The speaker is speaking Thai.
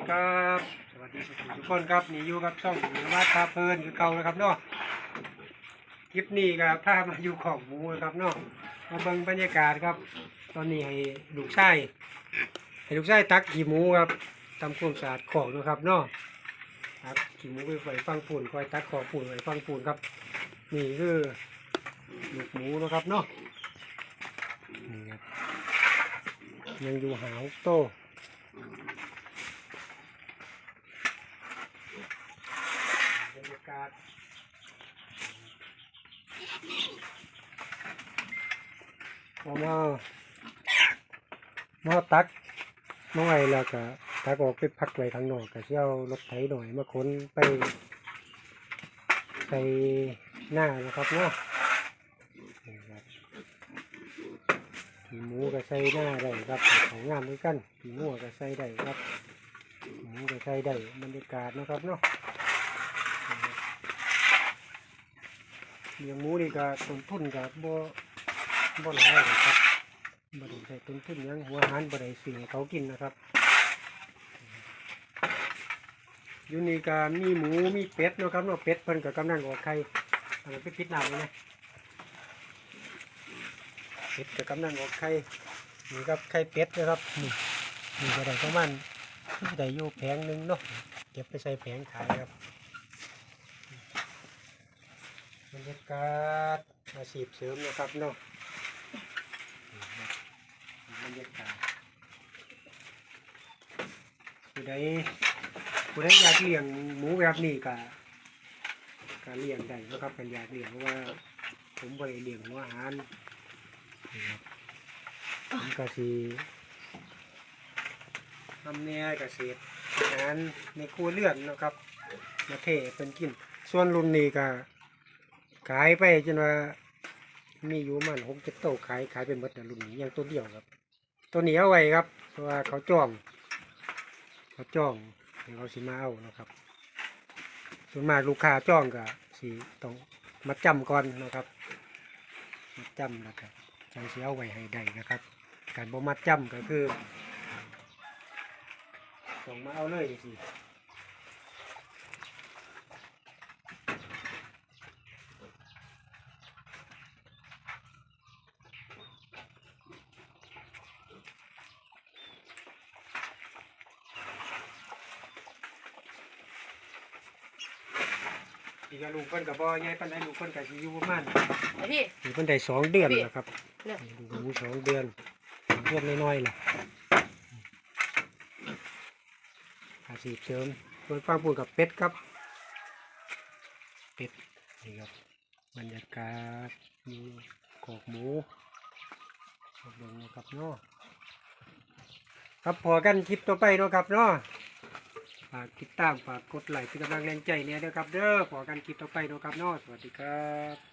ดีครับ สวัสดีทุกคนครับนี่อยู่กับช่องหรือว่าพาเพลินคือเก่านะครับเนาะคลิปนี้ก็พามาอยู่ของหมูนะครับเนาะมาเบิ่งบรรยากาศครับ ตอนนี้ให้ลูกชายให้ลูกชายตักขี้หมูครับทำความสะอาดของนะครับเนาะครับขี้หมูไปไว้ฟังปูนคอยตักของปูนไว้ฟังปูนครับ นี่คือลูกหมูนะครับเนาะนี่ครับยังอยู่หาวโต บรรยา กาศพอมา มาตักน้อยแล้วก็ตักออกไปพักไว้ข้างนอกก็เชี่ยวรถไถหน่อยมาขนไปใส่หน้านะครับเนาะหมูก็ใส่หน้าได้ครับของงามด้วยกันขี่งัวก็ใส่ได้ครับหมูก็ใส่ได้บรรยากาศนะครับเนาะ เลี้ยงหมูนี่ก็ต้นทุนก็บ่บ่หลายหรอกครับบ่ได้ใช้ต้นทุนหยังหัวหารบ่ได้สิ่งเขากินนะครับอยู่นี่ก็มีหมูมีเป็ดเนาะครับเนาะเป็ดเพิ่นก็กำลังออกไข่อันนั้นไปพิดน้ำเลยนะเป็ดก็กำลังออกไข่นี่ครับไข่เป็ดนะครับนี่นี่ก็ได้ประมาณได้อยู่แผงหนึ่งเนาะเก็บไปใส่แผงขายครับ บรรยากาศอาชีพเสริมนะครับเนาะบรรยากาศผู้ใดผู้ใดอยากเลี้ยงหมูแบบนี้ก็ก็เลี้ยงได้นะครับกันอยากเลี้ยงเพราะว่า ผมบริเลี้ยงหัวอาหารนผมก็สีทำเนี่ยเกษตรอาหารในครัวเรือนนะครับมาเทเป็นกิน ส่วนรุ่นนี้ก็ ขายไปจนว่า มีอยู่มันหกเจ็ดโตวขายขายเป็นหมดแต่รุ่นนี้ยังตัวเดียวครับ ตัวนี้เอาไว้ครับ เพราะว่าเขาจ้อง เขาจ้องเขาสิมาเอานะครับ ส่วนมากลูกค้าจ้องก็สิต้องมาจำก่อนนะครับมาจำแล้วก็จังสิเอาไว้ให้ได้นะครับ การบ่มัดจำก็คือต้องมาเอาเลยสิ อีกลูกเพิ่นกับบ่ใหญ่ปานใดลูกเพิ่นก็สิอยู่ประมาณไอพี่ลูกเพิ่นได้สองเดือนแล้วครับเนี่ย ลูกหมูสองเดือนเดือนน้อยๆน่ะอาชีพเสริมเพิ่นฟังพูดกับเป็ดครับเป็ดนี่ครับบรรยากาศมีกอกหมูขอบคุณนะครับเนาะครับพอกันคลิปต่อไปเนาะครับเนาะ ฝากติดตามฝากกดไลค์เป็นกำลังแรงใจเนี่ยนะครับ เด้อขอกันคลิปต่อไปนะครับนอสวัสดีครับ